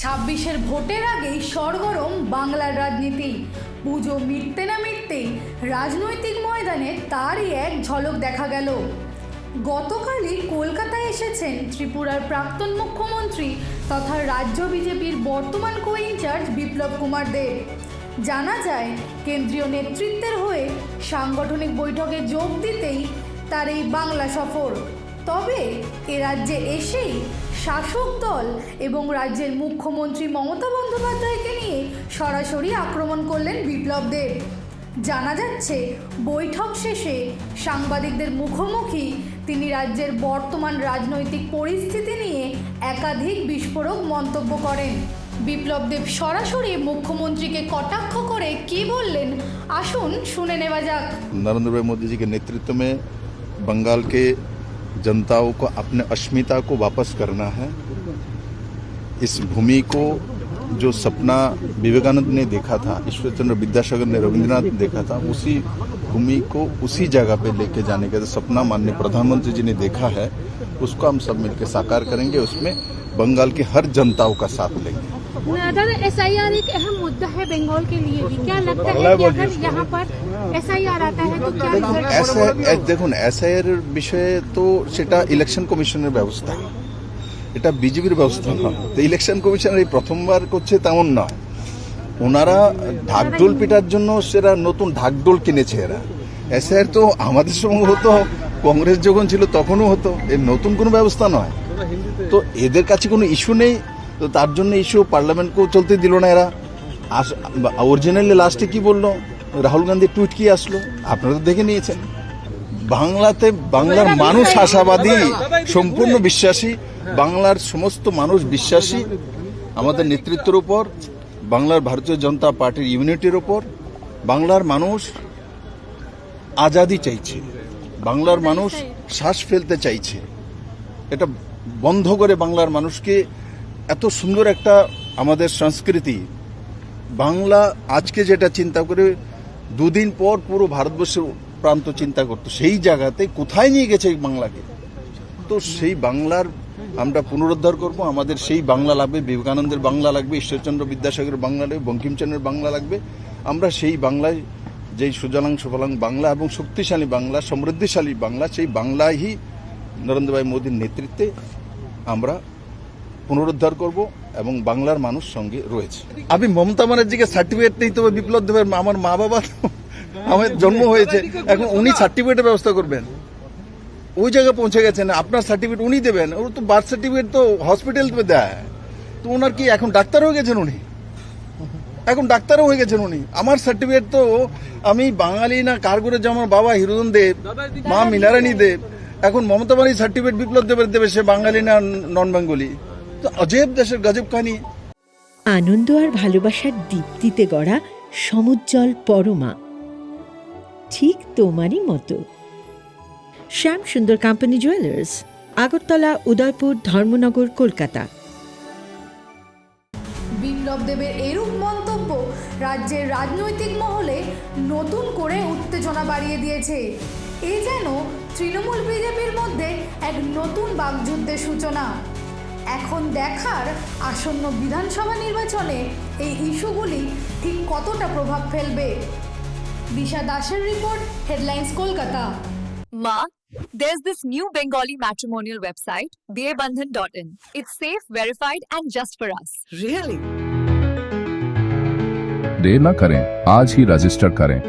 ছাব্বিশের ভোটের আগেই সরগরম বাংলার রাজনীতি। পুজো মিটতে না মিটতেই রাজনৈতিক ময়দানে তারই এক ঝলক দেখা গেল। গতকালই কলকাতায় এসেছেন ত্রিপুরার প্রাক্তন মুখ্যমন্ত্রী তথা রাজ্য বিজেপির বর্তমান কো ইনচার্জ বিপ্লব কুমার দেব। জানা যায়, কেন্দ্রীয় নেতৃত্বের হয়ে সাংগঠনিক বৈঠকে যোগ দিতেই তার এই বাংলা সফর। তবে এ রাজ্যে এসেই শাসক দল এবং রাজ্যের মুখ্যমন্ত্রী মমতা বন্দ্যোপাধ্যায়কে নিয়ে সরাসরি আক্রমণ করলেন বিপ্লব দেব জানা যাচ্ছে বৈঠক শেষে সাংবাদিকদের মুখোমুখি তিনি রাজ্যের বর্তমান রাজনৈতিক পরিস্থিতি নিয়ে একাধিক বিস্ফোরক মন্তব্য করেন বিপ্লব দেব সরাসরি মুখ্যমন্ত্রীকে কটাক্ষ করে কি বললেন আসুন শুনে নেওয়া যাক नरेंद्र भाई मोदी जी के नेतृत्व में बंगाल के जनताओं को, अपने अस्मिता को वापस करना है। इस भूमि को जो सपना विवेकानंद ने देखा था ईश्वर चंद्र विद्यासागर ने रविंद्रनाथ ने देखा था, उसी भूमि को उसी जगह पे लेके जाने का जो सपना माननीय प्रधानमंत्री जी ने देखा है, उसको हम सब मिलकर साकार करेंगे। उसमें बंगाल की हर जनताओं का साथ लेंगे। दादा एस एक अहम मुद्दा है बंगाल के लिए भी क्या लगता है कि अगर यहाँ पर एस आता है तो क्या रिजल्ट এসআই দেখুন এসআইয়ের বিষয়ে তো সেটা ইলেকশন কমিশনের ব্যবস্থা এটা বিজেপির ব্যবস্থা নয় তো ইলেকশন কমিশনের এই প্রথমবার করছে তেমন নয় ওনারা ঢাকঢোল পিটার জন্য সেরা নতুন ঢাকঢোল কিনেছে এরা এসআইয়ের তো আমাদের সঙ্গে হতো কংগ্রেস যখন ছিল তখনও হতো এর নতুন কোনো ব্যবস্থা নয় তো এদের কাছে কোনো ইস্যু নেই তো তার জন্য ইস্যু পার্লামেন্টকেও চলতে দিল না এরা। অরিজিনালি লাস্টে কি বলল? রাহুল গান্ধী টুইট কি আসলো? আপনারা তো দেখে নিয়েছেন। বাংলাতে বাংলার মানুষ আশাবাদী সম্পূর্ণ বিশ্বাসী। বাংলার সমস্ত মানুষ বিশ্বাসী। আমাদের নেতৃত্বের উপর বাংলার ভারতীয় জনতা পার্টির ইউনিটির উপর। বাংলার মানুষ আজাদি চাইছে। বাংলার মানুষ শ্বাস ফেলতে চাইছে। এটা বন্ধ করে বাংলার মানুষকে এত সুন্দর একটা আমাদের সংস্কৃতি, বাংলা আজকে যেটা চিন্তা করে দুদিন পর পুরো ভারতবর্ষের প্রান্ত চিন্তা করতো, সেই জায়গাতে কোথায় নিয়ে গেছে বাংলাকে? তো সেই বাংলার আমরা পুনরুদ্ধার করব, আমাদের সেই বাংলা লাগবে, বিবেকানন্দের বাংলা লাগবে, ঈশ্বরচন্দ্র বিদ্যাসাগরের বাংলা লাগবে, বঙ্কিমচন্দ্রের বাংলা লাগবে। আমরা সেই বাংলায় যেই সুজলাং সুফলাং বাংলা এবং শক্তিশালী বাংলা, সমৃদ্ধিশালী বাংলা, সেই বাংলায় নরেন্দ্র ভাই মোদীর নেতৃত্বে আমরা পুনরুদ্ধার করব এবং বাংলার মানুষ সঙ্গে রয়েছে। আমি মমতা ব্যানার্জিকে সার্টিফিকেট নেই তবে বিপ্লব দেবের আমার মা বাবা আমার জন্ম হয়েছে। এখন উনি সার্টিফিকেটের ব্যবস্থা করবেন। ওই জায়গায় পৌঁছে গেছেন, আপনার সার্টিফিকেট উনি দেবেন। ওর তো বার্থ সার্টিফিকেট তো হসপিটাল দেয়। তো ওনার কি এখন ডাক্তার হয়ে গেছেন উনি? এখন ডাক্তারও হয়ে গেছেন উনি। আমার সার্টিফিকেট তো আমি বাঙালি না, কার করে যে আমার বাবা হিরোদন দেব, মা মিনারানী দেব, এখন মমতা বাণী সার্টিফিকেট বিপ্লব দেবের দেবে, সে বাঙালি না নন বেঙ্গলি তো অজেব দেশের গজব কাহিনী। আনন্দ আর ভালোবাসার দীপ্তিতে গড়া সমুজ্জ্বল পরমা। ঠিক তোমারই মতো। Shyam Sundar company jewellers Agartala Udaipur Dharmanagar Kolkata. বিপ্লব দেবের এরূপ মন্তব্য রাজ্যের রাজনৈতিক মহলে নতুন করে উত্তেজনা বাড়িয়ে দিয়েছে। এ যেন তৃণমূল বিজেপির মধ্যে এক নতুন বাকযুদ্ধের সূচনা। এখন দেখার আসন্ন বিধানসভা নির্বাচনে এই ইস্যুগুলি ঠিক কতটা প্রভাব ফেলবে দিশা দাসের report headlines Kolkata Ma, there's this new Bengali matrimonial website, dearbandhan.in. It's safe, verified, and just for us. Really? देर न करें आज ही रजिस्टर करें